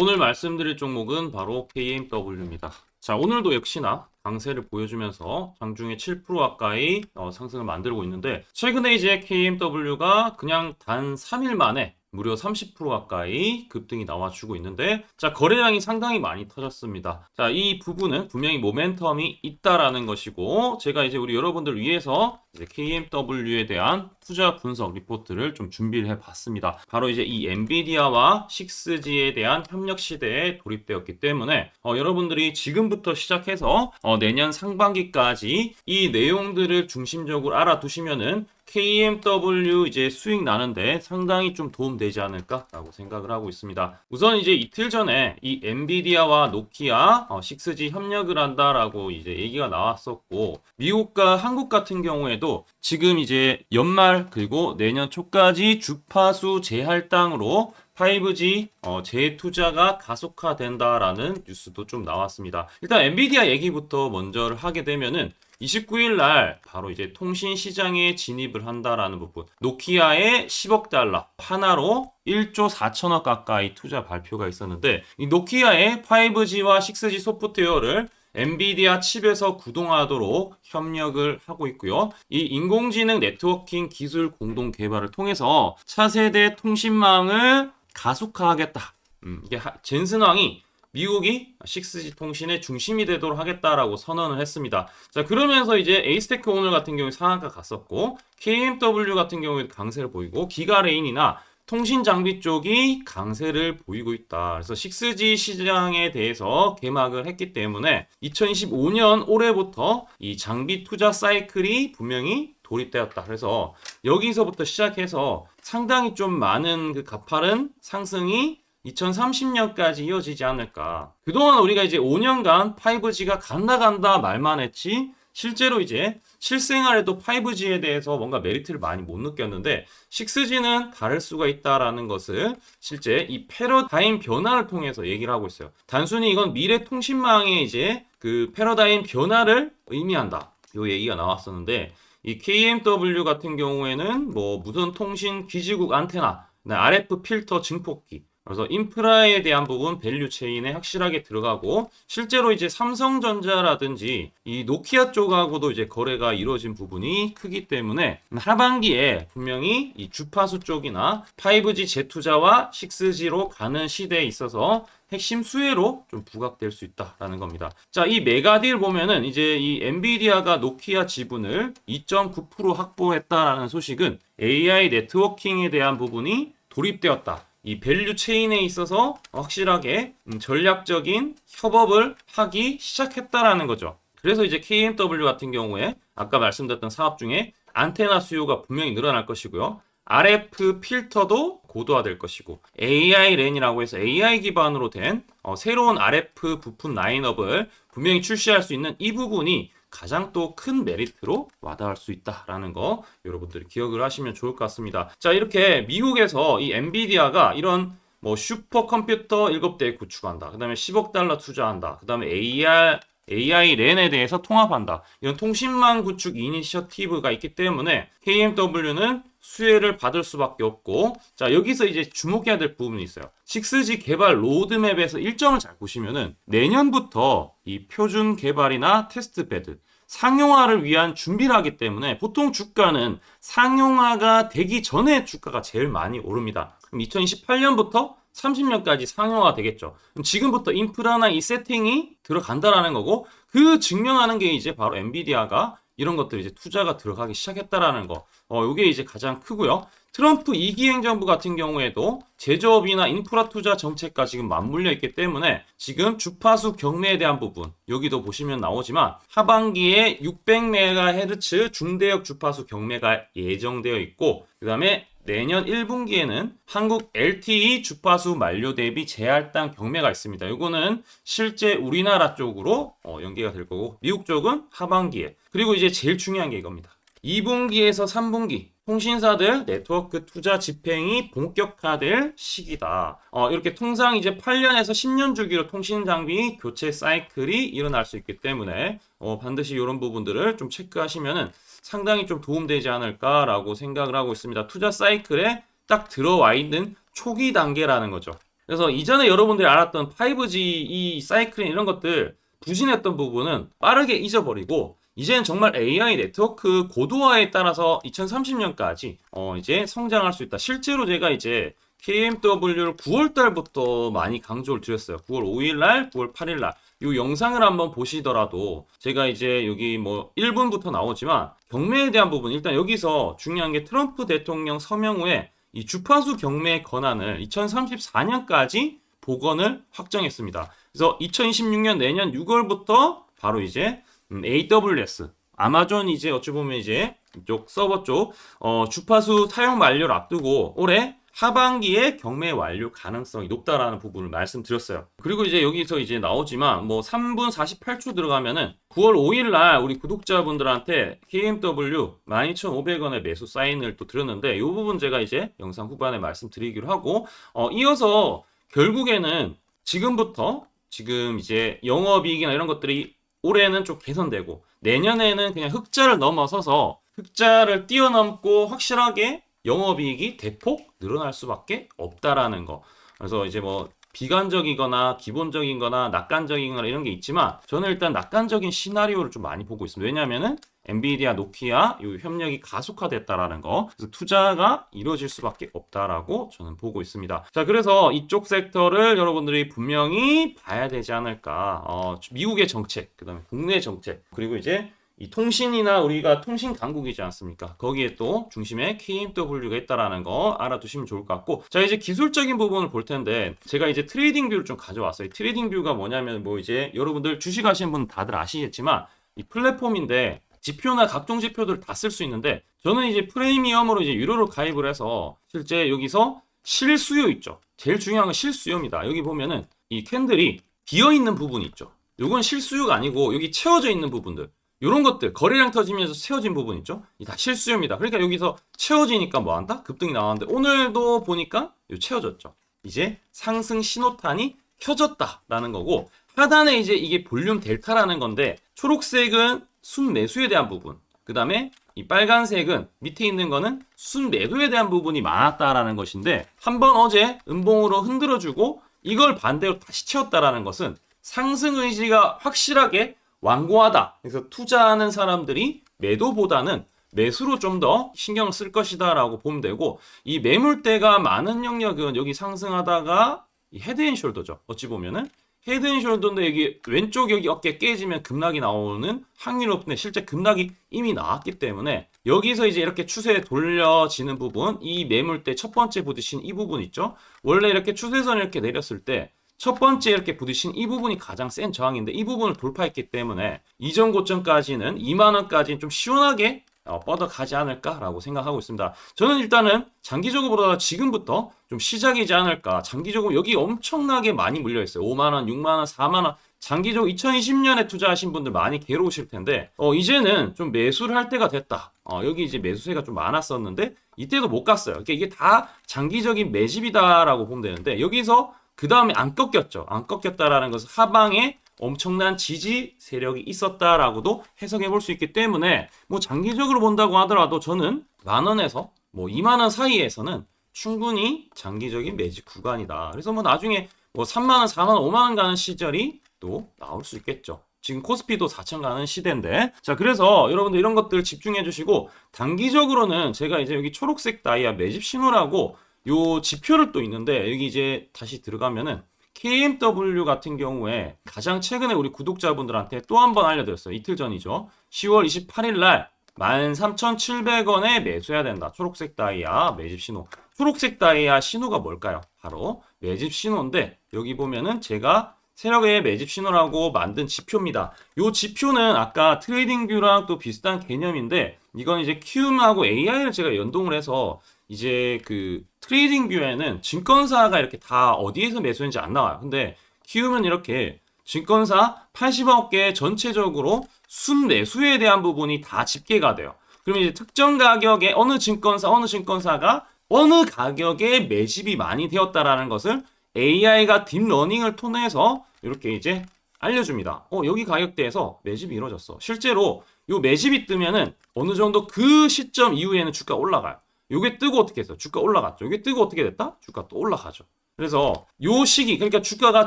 오늘 말씀드릴 종목은 바로 KMW입니다. 자, 오늘도 역시나 강세를 보여주면서 장중에 7% 가까이 어, 상승을 만들고 있는데 최근에 이제 KMW가 그냥 단 3일 만에 무려 30% 가까이 급등이 나와주고 있는데 자 거래량이 상당히 많이 터졌습니다. 자 이 부분은 분명히 모멘텀이 있다라는 것이고 제가 이제 우리 여러분들 위해서 KMW에 대한 투자 분석 리포트를 좀 준비를 해봤습니다. 바로 이제 이 엔비디아와 6G에 대한 협력 시대에 돌입되었기 때문에 어, 여러분들이 지금 부터 시작해서 어, 내년 상반기까지 이 내용들을 중심적으로 알아두시면은 KMW 이제 수익 나는데 상당히 좀 도움되지 않을까라고 생각을 하고 있습니다. 우선 이제 이틀 전에 이 엔비디아와 노키아 어, 6G 협력을 한다라고 이제 얘기가 나왔었고 미국과 한국 같은 경우에도 지금 이제 연말 그리고 내년 초까지 주파수 재할당으로 5G 어, 재투자가 가속화된다라는 뉴스도 좀 나왔습니다. 일단 엔비디아 얘기부터 먼저 하게 되면은 29일 날 바로 이제 통신 시장에 진입을 한다라는 부분. 노키아의 10억 달러 하나로 1조 4천억 가까이 투자 발표가 있었는데 이 노키아의 5G와 6G 소프트웨어를 엔비디아 칩에서 구동하도록 협력을 하고 있고요. 이 인공지능 네트워킹 기술 공동 개발을 통해서 차세대 통신망을 가속화하겠다. 음, 이게 하- 젠슨 왕이 미국이 6G 통신의 중심이 되도록 하겠다라고 선언을 했습니다. 자, 그러면서 이제 에이스테크 오늘 같은 경우에 상한가 갔었고, KMW 같은 경우에 강세를 보이고, 기가레인이나 통신 장비 쪽이 강세를 보이고 있다. 그래서 6G 시장에 대해서 개막을 했기 때문에 2025년 올해부터 이 장비 투자 사이클이 분명히 돌입되었다. 그래서 여기서부터 시작해서 상당히 좀 많은 그 가파른 상승이 2030년까지 이어지지 않을까. 그동안 우리가 이제 5년간 5G가 간다 간다 말만 했지 실제로 이제 실생활에도 5G에 대해서 뭔가 메리트를 많이 못 느꼈는데 6G는 다를 수가 있다라는 것을 실제 이 패러다임 변화를 통해서 얘기를 하고 있어요. 단순히 이건 미래 통신망의 이제 그 패러다임 변화를 의미한다. 요 얘기가 나왔었는데 이 KMW 같은 경우에는 뭐 무선 통신 기지국 안테나, 네, RF 필터 증폭기, 그래서 인프라에 대한 부분 밸류 체인에 확실하게 들어가고 실제로 이제 삼성전자라든지 이 노키아 쪽하고도 이제 거래가 이루어진 부분이 크기 때문에 하반기에 분명히 이 주파수 쪽이나 5G 재투자와 6G로 가는 시대에 있어서 핵심 수혜로 좀 부각될 수 있다라는 겁니다. 자, 이 메가딜 보면은 이제 이 엔비디아가 노키아 지분을 2.9% 확보했다라는 소식은 AI 네트워킹에 대한 부분이 돌입되었다. 이 밸류 체인에 있어서 확실하게 음, 전략적인 협업을 하기 시작했다라는 거죠. 그래서 이제 KMW 같은 경우에 아까 말씀드렸던 사업 중에 안테나 수요가 분명히 늘어날 것이고요. RF 필터도 고도화될 것이고 AI 랜이라고 해서 AI 기반으로 된 어, 새로운 RF 부품 라인업을 분명히 출시할 수 있는 이 부분이 가장 또 큰 메리트로 와닿을 수 있다라는 거 여러분들이 기억을 하시면 좋을 것 같습니다. 자 이렇게 미국에서 이 엔비디아가 이런 뭐 슈퍼컴퓨터 7대 구축한다. 그 다음에 10억 달러 투자한다. 그 다음에 AR AI 랜에 대해서 통합한다. 이런 통신망 구축 이니셔티브가 있기 때문에 KMW는 수혜를 받을 수밖에 없고 자 여기서 이제 주목해야 될 부분이 있어요. 6G 개발 로드맵에서 일정을 잘 보시면은 내년부터 이 표준 개발이나 테스트 베드 상용화를 위한 준비를 하기 때문에 보통 주가는 상용화가 되기 전에 주가가 제일 많이 오릅니다. 그럼 2028년부터 30년까지 상용화가 되겠죠. 지금부터 인프라나 이 세팅이 들어간다라는 거고 그 증명하는 게 이제 바로 엔비디아가 이런 것들 이제 투자가 들어가기 시작했다라는 거. 어, 요게 이제 가장 크고요. 트럼프 2기 행정부 같은 경우에도 제조업이나 인프라 투자 정책과 지금 맞물려 있기 때문에 지금 주파수 경매에 대한 부분 여기도 보시면 나오지만 하반기에 600MHz 중대역 주파수 경매가 예정되어 있고 그 다음에 내년 1분기에는 한국 LTE 주파수 만료 대비 재할당 경매가 있습니다. 이거는 실제 우리나라 쪽으로 어, 연계가 될 거고 미국 쪽은 하반기에 그리고 이제 제일 중요한 게 이겁니다. 2분기에서 3분기 통신사들 네트워크 투자 집행이 본격화될 시기다. 어, 이렇게 통상 이제 8년에서 10년 주기로 통신 장비 교체 사이클이 일어날 수 있기 때문에 어, 반드시 이런 부분들을 좀 체크하시면은 상당히 좀 도움되지 않을까라고 생각을 하고 있습니다. 투자 사이클에 딱 들어와 있는 초기 단계라는 거죠. 그래서 이전에 여러분들이 알았던 5G 이 사이클링 이런 것들 부진했던 부분은 빠르게 잊어버리고 이제는 정말 AI 네트워크 고도화에 따라서 2030년까지 어 이제 성장할 수 있다. 실제로 제가 이제 KMW를 9월 달부터 많이 강조를 드렸어요. 9월 5일 날, 9월 8일 날. 이 영상을 한번 보시더라도 제가 이제 여기 뭐 1분부터 나오지만 경매에 대한 부분 일단 여기서 중요한 게 트럼프 대통령 서명 후에 이 주파수 경매 권한을 2034년까지 복원을 확정했습니다. 그래서 2026년 내년 6월부터 바로 이제 음, AWS 아마존 이제 어찌 보면 이제 이쪽 서버 쪽 어, 주파수 사용 만료를 앞두고 올해 하반기에 경매 완료 가능성이 높다라는 부분을 말씀드렸어요. 그리고 이제 여기서 이제 나오지만 뭐 3분 48초 들어가면은 9월 5일 날 우리 구독자분들한테 KMW 12,500원의 매수 사인을 또 드렸는데 이 부분 제가 이제 영상 후반에 말씀드리기로 하고 어, 이어서 결국에는 지금부터 지금 이제 영업이익이나 이런 것들이 올해는 좀 개선되고 내년에는 그냥 흑자를 넘어서서 흑자를 뛰어넘고 확실하게 영업이익이 대폭 늘어날 수밖에 없다라는 거. 그래서 이제 뭐 비관적이거나 기본적인거나 낙관적인거나 이런 게 있지만 저는 일단 낙관적인 시나리오를 좀 많이 보고 있습니다. 왜냐하면은 엔비디아, 노키아 이 협력이 가속화됐다라는 거. 그래서 투자가 이루어질 수밖에 없다라고 저는 보고 있습니다. 자, 그래서 이쪽 섹터를 여러분들이 분명히 봐야 되지 않을까. 어, 미국의 정책, 그다음에 국내 정책, 그리고 이제 이 통신이나 우리가 통신 강국이지 않습니까? 거기에 또 중심에 KMW가 있다라는 거 알아두시면 좋을 것 같고 자 이제 기술적인 부분을 볼 텐데 제가 이제 트레이딩 뷰를 좀 가져왔어요. 트레이딩 뷰가 뭐냐면 뭐 이제 여러분들 주식 하시는 분 다들 아시겠지만 이 플랫폼인데 지표나 각종 지표들을 다쓸 수 있는데 저는 이제 프리미엄으로 이제 유료로 가입을 해서 실제 여기서 실수요 있죠. 제일 중요한 건 실수요입니다. 여기 보면은 이 캔들이 비어 있는 부분이 있죠. 이건 실수요가 아니고 여기 채워져 있는 부분들 이런 것들 거래량 터지면서 채워진 부분 있죠? 이다 실수요입니다. 그러니까 여기서 채워지니까 뭐 한다? 급등이 나왔는데 오늘도 보니까 요 채워졌죠. 이제 상승 신호탄이 켜졌다라는 거고 하단에 이제 이게 볼륨 델타라는 건데 초록색은 순매수에 대한 부분 그 다음에 이 빨간색은 밑에 있는 거는 순매도에 대한 부분이 많았다라는 것인데 한 번 어제 음봉으로 흔들어주고 이걸 반대로 다시 채웠다라는 것은 상승 의지가 확실하게 완고하다. 그래서 투자하는 사람들이 매도보다는 매수로 좀 더 신경을 쓸 것이다라고 보면 되고 이 매물대가 많은 영역은 여기 상승하다가 이 헤드앤숄더죠. 어찌 보면은 헤드앤숄더인데 여기 왼쪽 여기 어깨 깨지면 급락이 나오는 확률이 높은데 실제 급락이 이미 나왔기 때문에 여기서 이제 이렇게 추세 돌려지는 부분 이 매물대 첫 번째 부딪힌 이 부분 있죠. 원래 이렇게 추세선을 이렇게 내렸을 때 첫 번째 이렇게 부딪힌 이 부분이 가장 센 저항인데 이 부분을 돌파했기 때문에 이전 고점까지는 2만 원까지는 좀 시원하게 어, 뻗어가지 않을까라고 생각하고 있습니다. 저는 일단은 장기적으로 보다 지금부터 좀 시작이지 않을까. 장기적으로 여기 엄청나게 많이 물려 있어요. 5만 원, 6만 원, 4만 원. 장기적으로 2020년에 투자하신 분들 많이 괴로우실 텐데 어, 이제는 좀 매수를 할 때가 됐다. 어, 여기 이제 매수세가 좀 많았었는데 이때도 못 갔어요. 그러니까 이게 다 장기적인 매집이다라고 보면 되는데 여기서 그 다음에 안 꺾였죠. 안 꺾였다라는 것은 하방에 엄청난 지지 세력이 있었다라고도 해석해 볼 수 있기 때문에 뭐 장기적으로 본다고 하더라도 저는 만 원에서 뭐 2만 원 사이에서는 충분히 장기적인 매집 구간이다. 그래서 뭐 나중에 뭐 3만 원, 4만 원, 5만 원 가는 시절이 또 나올 수 있겠죠. 지금 코스피도 4천 가는 시대인데 자 그래서 여러분들 이런 것들 집중해 주시고 단기적으로는 제가 이제 여기 초록색 다이아 매집 신호라고 요 지표를 또 있는데 여기 이제 다시 들어가면은 KMW 같은 경우에 가장 최근에 우리 구독자분들한테 또 한 번 알려드렸어요. 이틀 전이죠. 10월 28일 날 13,700원에 매수해야 된다. 초록색 다이아 매집 신호. 초록색 다이아 신호가 뭘까요? 바로 매집 신호인데 여기 보면은 제가 세력의 매집 신호라고 만든 지표입니다. 이 지표는 아까 트레이딩 뷰랑 또 비슷한 개념인데 이건 이제 QM하고 AI를 제가 연동을 해서 이제 그 트레이딩 뷰에는 증권사가 이렇게 다 어디에서 매수했는지 안 나와요. 근데 키우면 이렇게 증권사 80억 개 전체적으로 순매수에 대한 부분이 다 집계가 돼요. 그러면 이제 특정 가격에 어느 증권사, 어느 증권사가 어느 가격에 매집이 많이 되었다라는 것을 AI가 딥러닝을 통해서 이렇게 이제 알려줍니다. 어, 여기 가격대에서 매집이 이루어졌어. 실제로 요 매집이 뜨면은 어느 정도 그 시점 이후에는 주가 올라가요. 요게 뜨고 어떻게 했어? 주가 올라갔죠. 요게 뜨고 어떻게 됐다? 주가 또 올라가죠. 그래서 요 시기 그러니까 주가가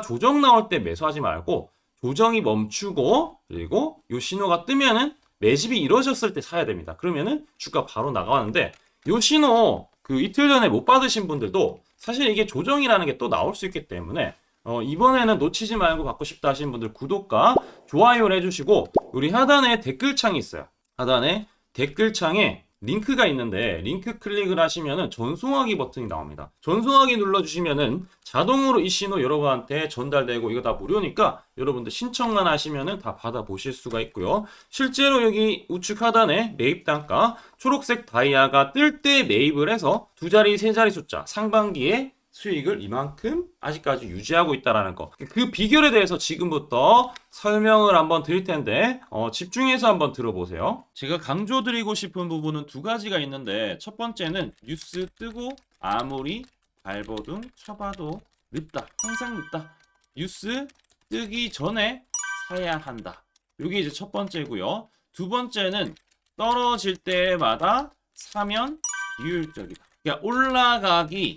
조정 나올 때 매수하지 말고 조정이 멈추고 그리고 요 신호가 뜨면은 매집이 이루어졌을 때 사야 됩니다. 그러면은 주가 바로 나가는데 요 신호 그 이틀 전에 못 받으신 분들도 사실 이게 조정이라는 게 또 나올 수 있기 때문에 어, 이번에는 놓치지 말고 받고 싶다 하시는 분들 구독과 좋아요를 해주시고 우리 하단에 댓글창이 있어요. 하단에 댓글창에 링크가 있는데 링크 클릭을 하시면은 전송하기 버튼이 나옵니다. 전송하기 눌러주시면은 자동으로 이 신호 여러분한테 전달되고 이거 다 무료니까 여러분들 신청만 하시면은 다 받아보실 수가 있고요. 실제로 여기 우측 하단에 매입 단가 초록색 다이아가 뜰 때 매입을 해서 두 자리 세 자리 숫자 상반기에 수익을 이만큼 아직까지 유지하고 있다라는 거. 그 비결에 대해서 지금부터 설명을 한번 드릴 텐데 어, 집중해서 한번 들어보세요. 제가 강조드리고 싶은 부분은 두 가지가 있는데 첫 번째는 뉴스 뜨고 아무리 발버둥 쳐봐도 늦다. 항상 늦다. 뉴스 뜨기 전에 사야 한다. 이게 이제 첫 번째고요. 두 번째는 떨어질 때마다 사면 비효율적이다. 그러니까 올라가기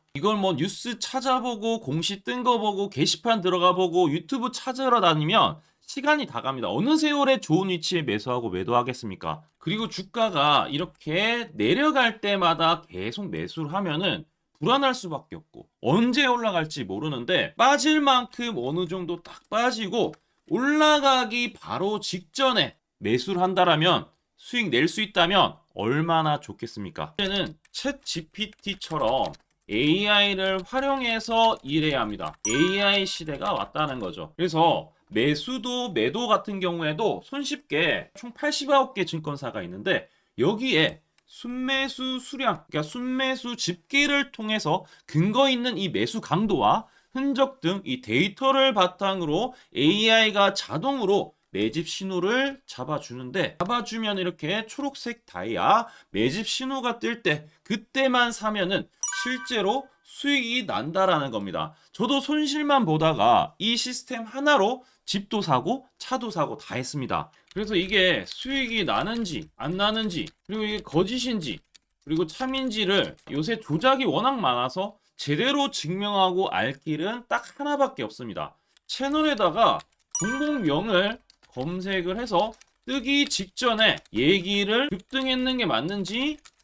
이걸 뭐 뉴스 찾아보고 공시 뜬 거 보고 게시판 들어가 보고 유튜브 찾으러 다니면 시간이 다 갑니다. 어느 세월에 좋은 위치에 매수하고 매도하겠습니까? 그리고 주가가 이렇게 내려갈 때마다 계속 매수를 하면은 불안할 수밖에 없고 언제 올라갈지 모르는데 빠질 만큼 어느 정도 딱 빠지고 올라가기 바로 직전에 매수를 한다라면 수익 낼 수 있다면 얼마나 좋겠습니까? 이제는 챗 GPT처럼 AI를 활용해서 일해야 합니다. AI 시대가 왔다는 거죠. 그래서 매수도 매도 같은 경우에도 손쉽게 총 89개 증권사가 있는데 여기에 순매수 수량, 그러니까 순매수 집계를 통해서 근거 있는 이 매수 강도와 흔적 등 이 데이터를 바탕으로 AI가 자동으로 매집 신호를 잡아주는데 잡아주면 이렇게 초록색 다이아 매집 신호가 뜰 때 그때만 사면은 실제로 수익이 난다라는 겁니다. 저도 손실만 보다가 이 시스템 하나로 집도 사고 차도 사고 다 했습니다. 그래서 이게 수익이 나는지 안 나는지 그리고 이게 거짓인지 그리고 참인지를 요새 조작이 워낙 많아서 제대로 증명하고 알 길은 딱 하나밖에 없습니다. 채널에다가 공공명을 검색을 해서 뜨기 직전에 얘기를 급등했는 게 맞는지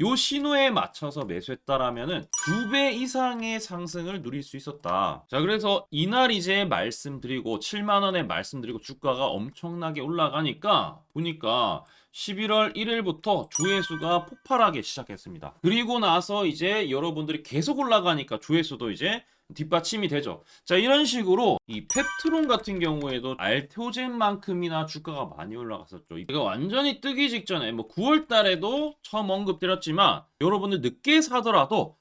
요 신호에 맞춰서 매수했다라면은 두 배 이상의 상승을 누릴 수 있었다. 자, 그래서 이날 이제 말씀드리고 7만 원에 말씀드리고 주가가 엄청나게 올라가니까 보니까 11월 1일부터 조회수가 폭발하기 시작했습니다. 그리고 나서 이제 여러분들이 계속 올라가니까 조회수도 이제 뒷받침이 되죠. 자, 이런 식으로 이 펩트론 같은 경우에도 알테오젠만큼이나 주가가 많이 올라갔었죠. 이거 완전히 뜨기 직전에 뭐 9월 달에도 처음 언급드렸지만 여러분들 늦게 사더라도